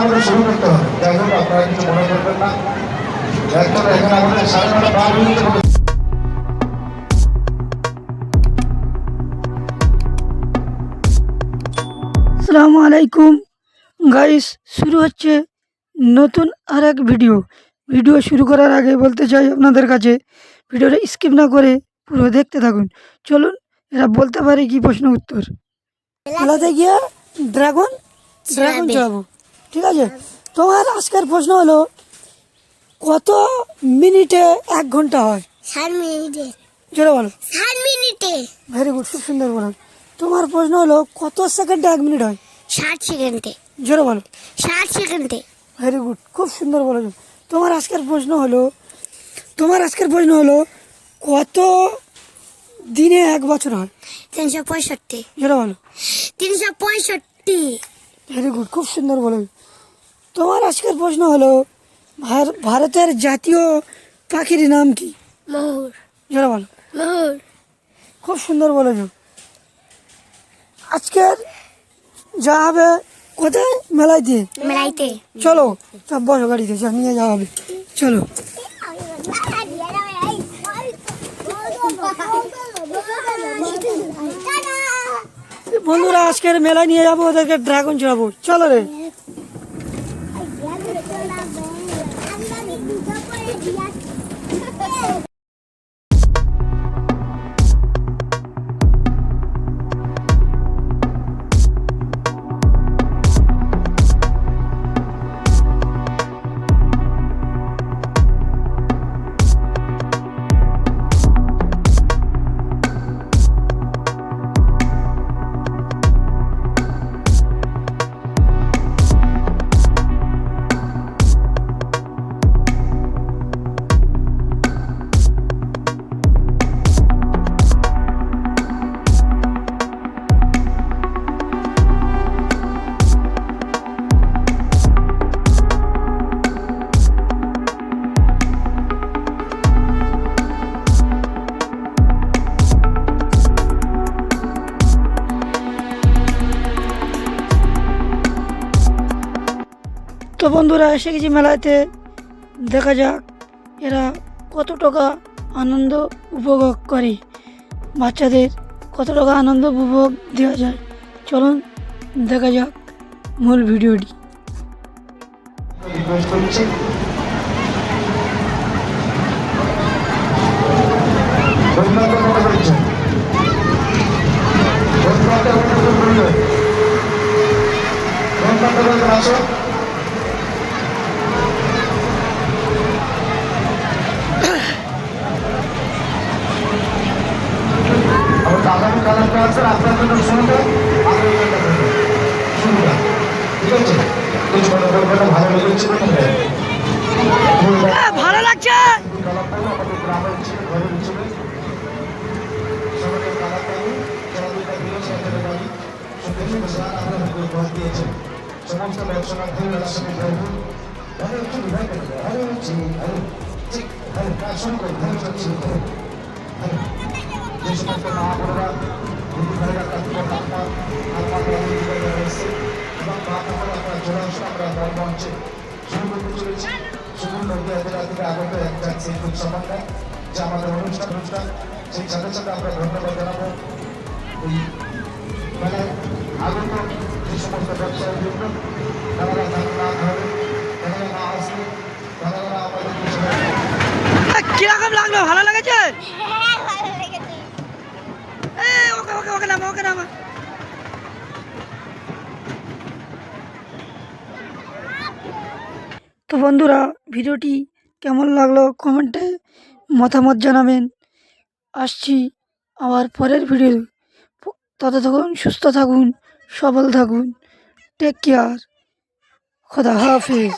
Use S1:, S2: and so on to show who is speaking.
S1: আমাদের শুরু করতে হবে। আপনারা কিছু মনে
S2: করবেন না। একজন আলাইকুম। গাইস শুরু হচ্ছে নতুন আর এক ভিডিও। ভিডিও শুরু করার আগে বলতে চাই আপনাদের কাছে ভিডিওটা স্কিপ না করে পুরো দেখতে থাকুন। চলুন এরা বলতে পারে কি প্রশ্ন উত্তর। গিয়া গিয়ে ড্রাগন ড্রাগন চড়াবো ঠিক আছে? তোমার আজকের প্রশ্ন হলো কত মিনিটে এক ঘণ্টা হয়?
S3: ষাট মিনিটে।
S2: জোরে বলো।
S3: ষাট মিনিটে।
S2: ভেরি গুড খুব সুন্দর বলো। তোমার প্রশ্ন হলো কত সেকেন্ডে এক মিনিট হয়?
S3: ষাট সেকেন্ডে।
S2: জোরে বলো।
S3: ষাট সেকেন্ডে।
S2: ভেরি গুড খুব সুন্দর বলেছ তোমার আজকের প্রশ্ন হলো তোমার আজকের প্রশ্ন হলো কত দিনে এক বছর হয়?
S3: তিনশো পঁয়ষট্টি।
S2: যেটা বলো।
S3: তিনশো পঁয়ষট্টি।
S2: ভেরি গুড খুব সুন্দর বলেছ তোমার আজকের প্রশ্ন হলো ভারতের জাতীয় পাখির নাম কি?
S3: ময়ূর
S2: যেটা বলো।
S3: ময়ূর
S2: খুব সুন্দর বলেছ আজকের যা হবে কোথায়? মেলায় দিয়ে
S3: মেলাইতে।
S2: চলো সব বসো গাড়িতে যা নিয়ে যাওয়া হবে। চলো। বন্ধুরা আজকের মেলায় নিয়ে যাব ওদেরকে ড্রাগন চড়াবো। চলো রে। তো বন্ধুরা এসে গেছি মেলাতে দেখা যাক এরা কত টাকা আনন্দ উপভোগ করে। বাচ্চাদের কত টাকা আনন্দ উপভোগ দেওয়া যায়। চলুন দেখা যাক মূল ভিডিওটি।
S1: রিকোয়েস্ট করছি বন্ধুরা মনে করছেন বন্ধুরা মনে করবেন বন্ধুরা বলবেন আসো আমার আগামী কালারটা আছে আপনার জন্য শুনবে আগামী কালারটা শুনবে ঠিক আছে কিছু মনে করবেন না, ভালো লেগেছে বলবে
S2: ভালো লাগছে
S1: কালারটা আমাদের গ্রামের ছিল ঘরের ছিল সবাইকে কালারটা আমি খেলাধুলা দিয়ে সরকারের বাড়ি সুন্দর সুন্দর সার আপনাদের ঘর দিয়েছেন সমস্ত ব্যবসায়ী মেলার সঙ্গে বিদায় করে দাও। আরে জি আরে ঠিক আরে কাজ শুরু হচ্ছে সমস্ত মা হাজারা থেকে আগত একটা সেই উৎসবটা যা আমাদের অনুষ্ঠান অনুষ্ঠান। সেই সাথে সাথে আমরা ধন্যবাদ জানাব। এই মেলায় আগত যে সমস্ত ব্যবসায়ী জন্য তারা না ধরে তারা না আসবে তারা আমাদের
S2: কীরকম লাগল? ভালো লেগেছে? এ, ওকে ওকে ওকে নামা ওকে নামা। তো বন্ধুরা ভিডিওটি কেমন লাগল কমেন্টে মতামত জানাবেন। আসছি আবার পরের ভিডিও ততক্ষণ সুস্থ থাকুন, সবল থাকুন। টেক কেয়ার খোদা হাফিজ।